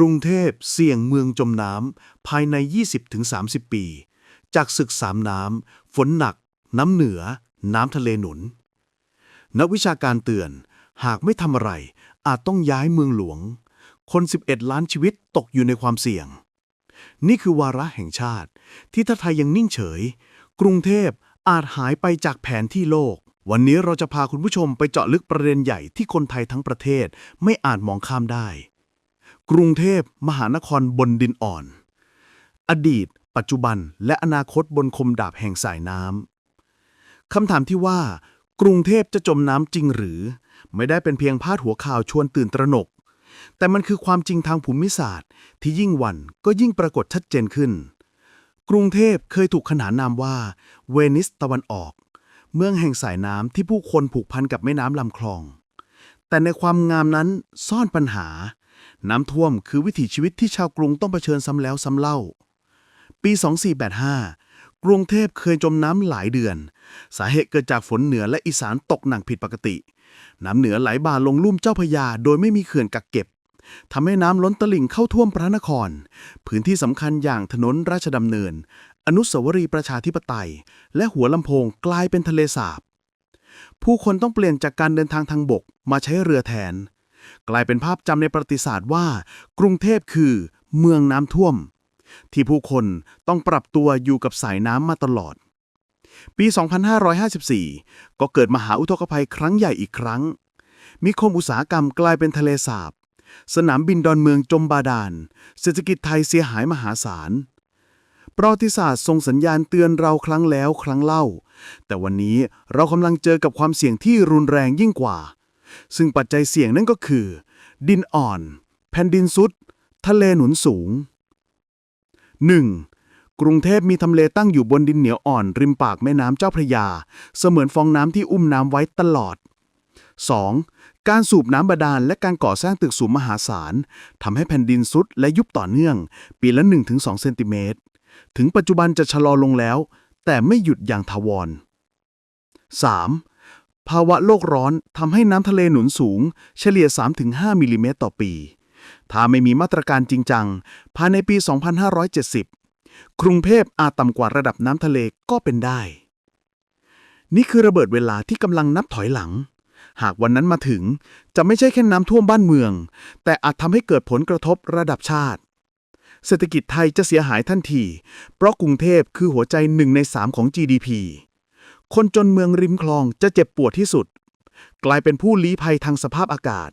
กรุงเทพเสี่ยงเมืองจมน้ำภายใน 20-30 ปี จากศึกสามน้ำ ฝนหนัก น้ำเหนือ น้ำทะเลหนุน นักวิชาการเตือน หากไม่ทำอะไร อาจต้องย้ายเมืองหลวง คน 11 ล้านชีวิตตกอยู่ในความเสี่ยง นี่คือวาระแห่งชาติ ที่ถ้าไทยยังนิ่งเฉย กรุงเทพอาจหายไปจากแผนที่โลก วันนี้เราจะพาคุณผู้ชมไปเจาะลึกประเด็นใหญ่ที่คนไทยทั้งประเทศไม่อาจมองข้ามได้ กรุงเทพมหานครบนดินอ่อน อดีต ปัจจุบัน และอนาคตบนคมดาบแห่งสายน้ำคำถามที่ว่า กรุงเทพจะจมน้ำจริงหรือ ไม่ได้เป็นเพียงพาดหัวข่าวชวนตื่นตระหนก แต่มันคือความจริงทางภูมิศาสตร์ ที่ยิ่งวันก็ยิ่งปรากฏชัดเจนขึ้น กรุงเทพเคยถูกขนานนามว่า เวนิสตะวันออก เมืองแห่งสายน้ำที่ผู้คนผูกพันกับแม่น้ำลำคลอง แต่ในความงามนั้นซ่อนปัญหา น้ำท่วมคือวิถีชีวิตที่ชาวกรุงต้องเผชิญซ้ำแล้วซ้ำเล่า ปี 2485 กรุงเทพเคยจมน้ำหลายเดือน สาเหตุเกิดจากฝนเหนือและอีสานตกหนักผิดปกติ น้ำเหนือไหลบ่าลงลุ่มเจ้าพยา โดยไม่มีเขื่อนกักเก็บทำให้น้ำล้นตลิ่งเข้าท่วมพระนคร พื้นที่สำคัญอย่างถนนราชดำเนิน อนุสาวรีย์ประชาธิปไตย และหัวลำโพงกลายเป็นทะเลสาบ ผู้คนต้องเปลี่ยนจากการเดินทางทางบกมาใช้เรือแทน กลายเป็นภาพจำในประวัติศาสตร์ว่า กรุงเทพคือเมืองน้ำท่วม ที่ผู้คนต้องปรับตัวอยู่กับสายน้ำมาตลอด ปี 2554 ก็เกิดมหาอุทกภัยครั้งใหญ่อีกครั้ง มีคมอุตสาหกรรมกลายเป็นทะเลสาบ สนามบินดอนเมืองจมบาดาล เศรษฐกิจไทยเสียหายมหาศาลประวัติศาสตร์ส่งสัญญาณเตือนเราครั้งแล้วครั้งเล่า แต่วันนี้เรากำลังเจอกับความเสี่ยงที่รุนแรงยิ่งกว่า ซึ่งปัจจัยเสี่ยงนั่นก็คือ ดินอ่อน แผ่นดินซุด ทะเลหนุนสูง 1. กรุงเทพมีทำเลตั้งอยู่บนดินเหนียวอ่อน ริมปากแม่น้ำเจ้าพระยา เสมือนฟองน้ำที่อุ้มน้ำไว้ตลอด 2. การสูบน้ำบาดาลและการก่อสร้างตึกสูงมหาศาลทำให้แผ่นดินซุดและยุบต่อเนื่อง ปีละ 1-2 เซนติเมตร ถึงปัจจุบันจะชะลอลงแล้ว แต่ไม่หยุดอย่างถาวร 3. ภาวะโลกร้อนทำให้น้ำทะเลหนุนสูง เฉลี่ย 3-5 มิลลิเมตรต่อปี ถ้าไม่มีมาตรการจริงจัง ภายในปี 2570 กรุงเทพอาจต่ำกว่าระดับน้ำทะเลก็เป็นได้ นี่คือระเบิดเวลาที่กำลังนับถอยหลัง หากวันนั้นมาถึงจะไม่ใช่แค่น้ำท่วมบ้านเมือง แต่อาจทำให้เกิดผลกระทบระดับชาติ เศรษฐกิจไทยจะเสียหายทันที เพราะกรุงเทพคือหัวใจหนึ่งในสามของ GDP คนจนเมืองริมคลองจะเจ็บปวดที่สุด กลายเป็นผู้ลี้ภัยทางสภาพอากาศ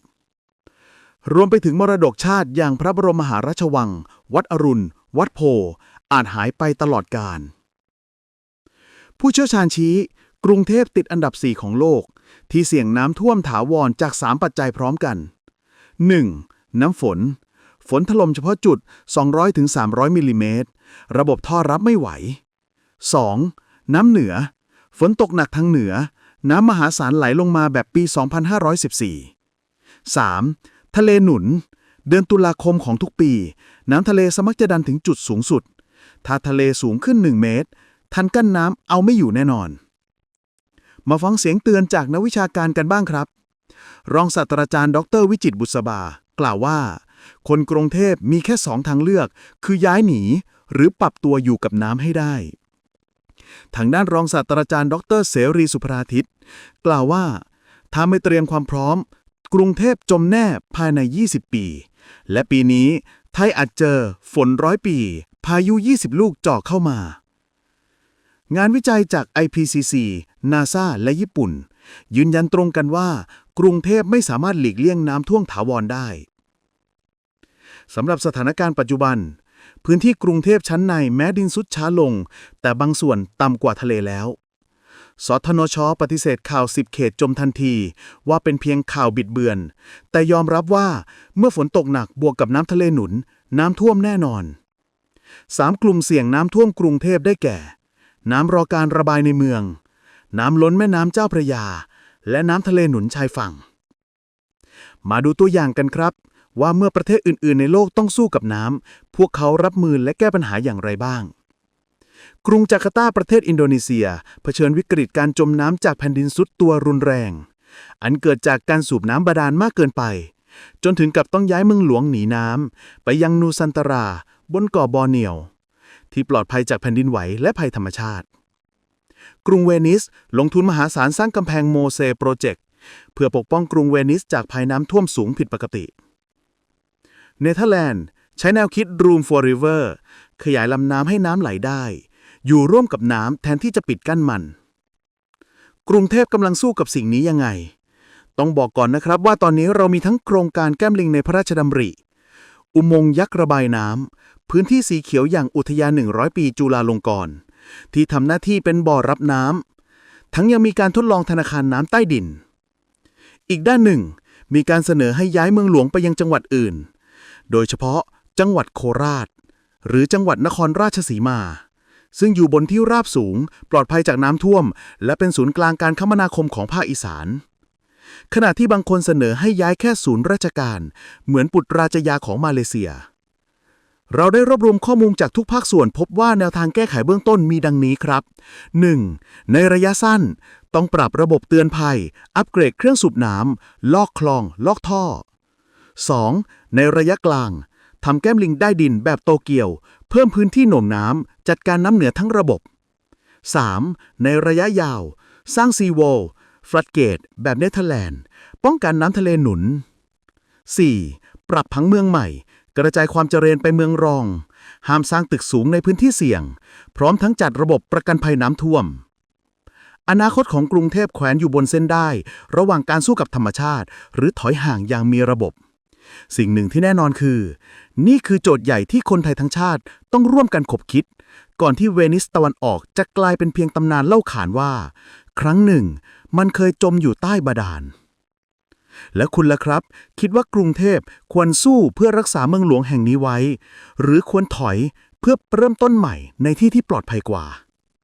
รวมไปถึงมรดกชาติอย่างพระบรมมหาราชวัง วัดอรุณ วัดโพธิ์อาจหายไปตลอดกาลผู้เชี่ยวชาญชี้ กรุงเทพติดอันดับ 4 ของโลก ที่เสี่ยงน้ำท่วมถาวรจาก 3 ปัจจัยพร้อมกัน 1. น้ำฝน ฝนถล่มเฉพาะจุด 200-300มิลลิเมตร ระบบท่อรับไม่ไหว 2. น้ำเหนือ ฝนตกหนักทางเหนือ น้ำมหาศาลไหลลงมาแบบปี 2514 3. ทะเลหนุน เดือนตุลาคมของทุกปี น้ำทะเลสมักจะดันถึงจุดสูงสุด ถ้าทะเลสูงขึ้น 1 เมตร ทันกั้นน้ำเอาไม่อยู่แน่นอน มาฟังเสียงเตือนจากนักวิชาการกันบ้างครับ รองศาสตราจารย์ ดร วิจิตบุษบา กล่าวว่า คนกรุงเทพมีแค่สองทางเลือก คือย้ายหนี หรือปรับตัวอยู่กับน้ำให้ได้ ทางด้านรองศาสตราจารย์ ดรเสรีสุภราทิตกล่าวว่า ถ้าไม่เตรียมความพร้อม กรุงเทพจมแน่ภายใน 20 ปี และปีนี้ไทยอาจเจอฝนร้อยปี พายุ 20 ลูกจ่อเข้ามา งานวิจัยจาก IPCC NASA และญี่ปุ่น ยืนยันตรงกันว่า กรุงเทพไม่สามารถหลีกเลี่ยงน้ำท่วมถาวรได้สำหรับสถานการณ์ปัจจุบัน พื้นที่กรุงเทพชั้นในแม้ดินสุดช้าลง แต่บางส่วนต่ำกว่าทะเลแล้ว สทนช ปฏิเสธข่าว 10 เขตจมทันที ว่าเป็นเพียงข่าวบิดเบือน แต่ยอมรับว่าเมื่อฝนตกหนักบวกกับน้ำทะเลหนุน น้ำท่วมแน่นอน 3 กลุ่มเสี่ยงน้ำท่วมกรุงเทพได้แก่ น้ำรอการระบายในเมือง น้ำล้นแม่น้ำเจ้าพระยา และน้ำทะเลหนุนชายฝั่งมาดูตัวอย่างกันครับ ว่าเมื่อประเทศอื่น ๆ ในโลกต้องสู้กับน้ำ พวกเขารับมือและแก้ปัญหาอย่างไรบ้าง กรุงจาการ์ตาประเทศอินโดนีเซีย เผชิญวิกฤตการจมน้ำจากแผ่นดินซุดตัวรุนแรง อันเกิดจากการสูบน้ำบาดาลมากเกินไป จนถึงกับต้องย้ายเมืองหลวงหนีน้ำไปยังนูซันตรา บนเกาะบอร์เนียว ที่ปลอดภัยจากแผ่นดินไหวและภัยธรรมชาติ กรุงเวนิสลงทุนมหาศาลสร้างกำแพงโมเซโปรเจกต์เพื่อปกป้องกรุงเวนิสจากภัยน้ำท่วมสูงผิดปกติ เนเธอร์แลนด์ ใช้แนวคิด Room for River ขยายลำน้ำให้น้ำไหลได้ อยู่ร่วมกับน้ำแทนที่จะปิดกั้นมัน กรุงเทพกำลังสู้กับสิ่งนี้ยังไง ต้องบอกก่อนนะครับว่าตอนนี้เรามีทั้งโครงการแก้มลิงในพระราชดำริ อุโมงค์ยักษ์ระบายน้ำพื้นที่สีเขียวอย่างอุทยาน 100 ปีจุฬาลงกรณ์ที่ทำหน้าที่เป็นบ่อรับน้ำทั้งยังมีการทดลองธนาคารน้ำใต้ดิน อีกด้านหนึ่ง มีการเสนอให้ย้ายเมืองหลวงไปยังจังหวัดอื่น โดยเฉพาะจังหวัดโคราช หรือจังหวัดนครราชสีมา ซึ่งอยู่บนที่ราบสูง ปลอดภัยจากน้ำท่วม และเป็นศูนย์กลางการคมนาคมของภาคอีสาน ขณะที่บางคนเสนอให้ย้ายแค่ศูนย์ราชการ เหมือนปุตราจยาของมาเลเซีย เราได้รวบรวมข้อมูลจากทุกภาคส่วนพบว่าแนวทางแก้ไขเบื้องต้นมีดังนี้ครับ 1. ในระยะสั้นต้องปรับระบบเตือนภัย อัปเกรดเครื่องสูบน้ำลอกคลอง ลอกท่อ 2. ในระยะกลางทำแก้มลิงได้ดินแบบโตเกียว เพิ่มพื้นที่หน่วงน้ำจัดการน้ำเหนือทั้งระบบ 3. ในระยะยาว สร้างซีโวลฟลัดเกตแบบเนเธอร์แลนด์ ป้องกันน้ำทะเลหนุน 4. ปรับผังเมืองใหม่ กระจายความเจริญไปเมืองรอง ห้ามสร้างตึกสูงในพื้นที่เสี่ยง พร้อมทั้งจัดระบบประกันภัยน้ำท่วม อนาคตของกรุงเทพแขวนอยู่บนเส้นได้ ระหว่างการสู้กับธรรมชาติ หรือถอยห่างอย่างมีระบบ สิ่งหนึ่งที่แน่นอนคือ นี่คือโจทย์ใหญ่ที่คนไทยทั้งชาติต้องร่วมกันขบคิด ก่อนที่เวนิสตะวันออกจะกลายเป็นเพียงตำนานเล่าขานว่า ครั้งหนึ่ง มันเคยจมอยู่ใต้บาดาล และคุณล่ะครับ คิดว่ากรุงเทพควรสู้เพื่อรักษาเมืองหลวงแห่งนี้ไว้ หรือควรถอยเพื่อเริ่มต้นใหม่ในที่ที่ปลอดภัยกว่า